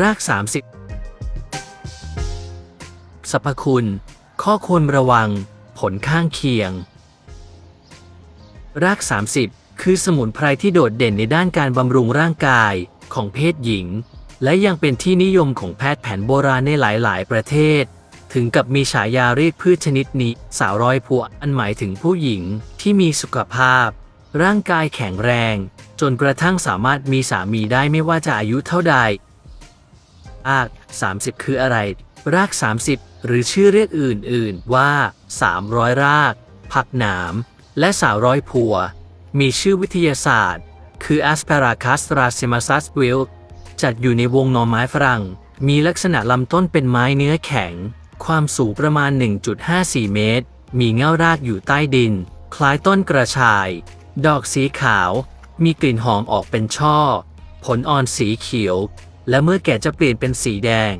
ราก 30 สรรพคุณ ข้อควรระวัง ผลข้างเคียง ราก 30 คือสมุนไพรที่โดดเด่นในด้านการบำรุงร่างกายของเพศหญิง และยังเป็นที่นิยมของแพทย์แผนโบราณในหลาย ๆ ประเทศ ถึงกับมีฉายาเรียกพืชชนิดนี้ สาวร้อยผัวอันหมายถึงผู้หญิงที่มีสุขภาพ ร่างกายแข็งแรง จนกระทั่งสามารถมีสามีได้ไม่ว่าจะอายุเท่าใด ราก 30 คืออะไร ราก 30 หรือชื่อเรียกอื่น ๆ ว่า 300 ราก ผักหนาม และสาวร้อยผัว มีชื่อวิทยาศาสตร์ คือ Asparagus racematous wilt จัดอยู่ในวงหน่อไม้ฝรั่ง มีลักษณะลำต้นเป็นไม้เนื้อแข็ง ความสูงประมาณ 1.54 เมตร มีเง่ารากอยู่ใต้ดิน คล้ายต้นกระชาย ดอกสีขาว มีกลิ่นหอมออกเป็นช่อ ผลอ่อนสีเขียว และเมื่อแก่จะเปลี่ยนเป็นสีแดง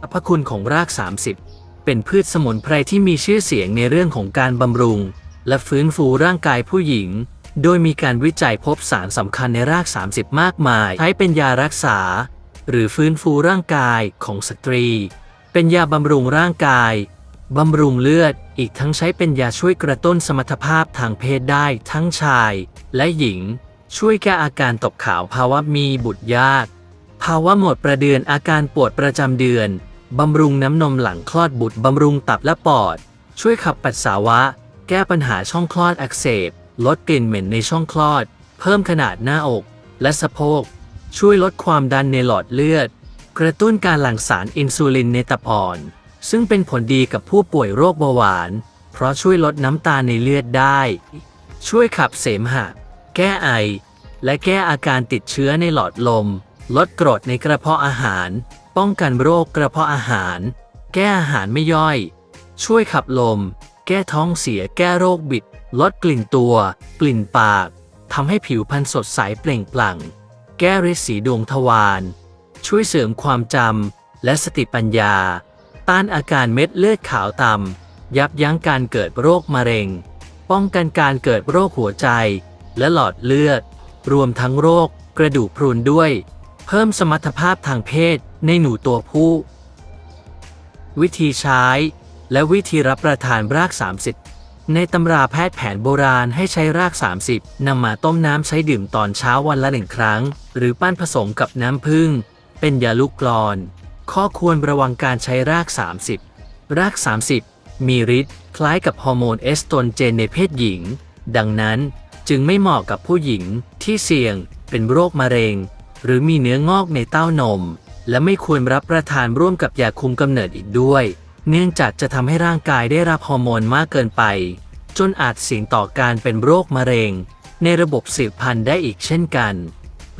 สรรคุณของราก 30 เป็นพืชสมุนไพรที่มีชื่อเสียงในเรื่องของการบำรุง และฟื้นฟูร่างกายผู้หญิง โดยมีการวิจัยพบสารสำคัญในราก 30 มากมาย ใช้เป็นยารักษา หรือฟื้นฟูร่างกายของสตรี เป็นยาบำรุงร่างกายบำรุงเลือด อีกทั้งใช้เป็นยาช่วยกระตุ้นสมรรถภาพทางเพศได้ทั้งชายและหญิง ช่วยแก้อาการตกขาวภาวะมีบุตรยาก ภาวะหมดประเดือนอาการปวดประจำเดือน บำรุงน้ำนมหลังคลอดบุตร บำรุงตับและปอด ช่วยขับปัสสาวะ แก้ปัญหาช่องคลอดอักเสบ ลดกลิ่นเหม็นในช่องคลอด เพิ่มขนาดหน้าอก และสะโพก ช่วยลดความดันในหลอดเลือด กระตุ้นการหลั่งสารอินซูลินในตับอ่อน ซึ่งเป็นผลดีกับผู้ป่วยโรคเบาหวาน เพราะช่วยลดน้ำตาลในเลือดได้ ช่วยขับเสมหะ แก้ไอ และแก้อาการติดเชื้อในหลอดลม ลดกรดในกระเพาะอาหาร ป้องกันโรคกระเพาะอาหาร แก้อาหารไม่ย่อย ช่วยขับลม แก้ท้องเสียแก้โรคบิด ลดกลิ่นตัว กลิ่นปากทำให้ผิวพรรณสดใสเปล่งปลั่ง แก้ริดสีดวงทวารช่วยเสริมความจำและสติปัญญา ต้านอาการเม็ดเลือดขาวต่ำยับยั้งการเกิดโรคมะเร็ง ป้องกันการเกิดโรคหัวใจ และหลอดเลือด รวมทั้งโรค กระดูกพรุนด้วย เพิ่มสมรรถภาพทางเพศในหนูตัวผู้ วิธีใช้ และวิธีรับประทานราก 30 ในตำราแพทย์แผนโบราณให้ใช้ราก 30นำมาต้มน้ำใช้ดื่มตอนเช้าวันละหนึ่งครั้ง หรือปั้นผสมกับน้ำผึ้งเป็นยาลูกกรอน ข้อควรระวังการใช้ราก 30 ราก 30 มีฤทธิ์คล้ายกับฮอร์โมนเอสโตรเจนในเพศหญิง ดังนั้น จึงไม่เหมาะกับผู้หญิงที่เสี่ยง เป็นโรคมะเร็ง หรือมีเนื้องอกในเต้านม และไม่ควรรับประทานร่วมกับยาคุมกำเนิดอีกด้วย เนื่องจากจะทำให้ร่างกายได้รับฮอร์โมนมากเกินไป จนอาจเสี่ยงต่อการเป็นโรคมะเร็ง ในระบบสืบพันธุ์ได้อีกเช่นกัน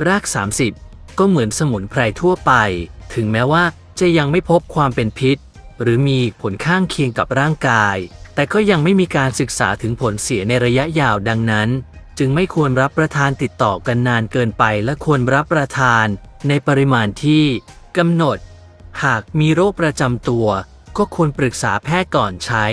ราก 30 ก็เหมือนสมุนไพรทั่วไป ถึงแม้ว่าจะยังไม่พบความเป็นพิษ หรือมีผลข้างเคียงกับร่างกายแต่ก็ยังไม่มีการศึกษาถึงผลเสียในระยะยาวดังนั้น จึงไม่ควรรับประทานติดต่อกันนานเกินไปและควรรับประทานในปริมาณที่กำหนด หากมีโรคประจำตัว ก็ควรปรึกษาแพทย์ก่อนใช้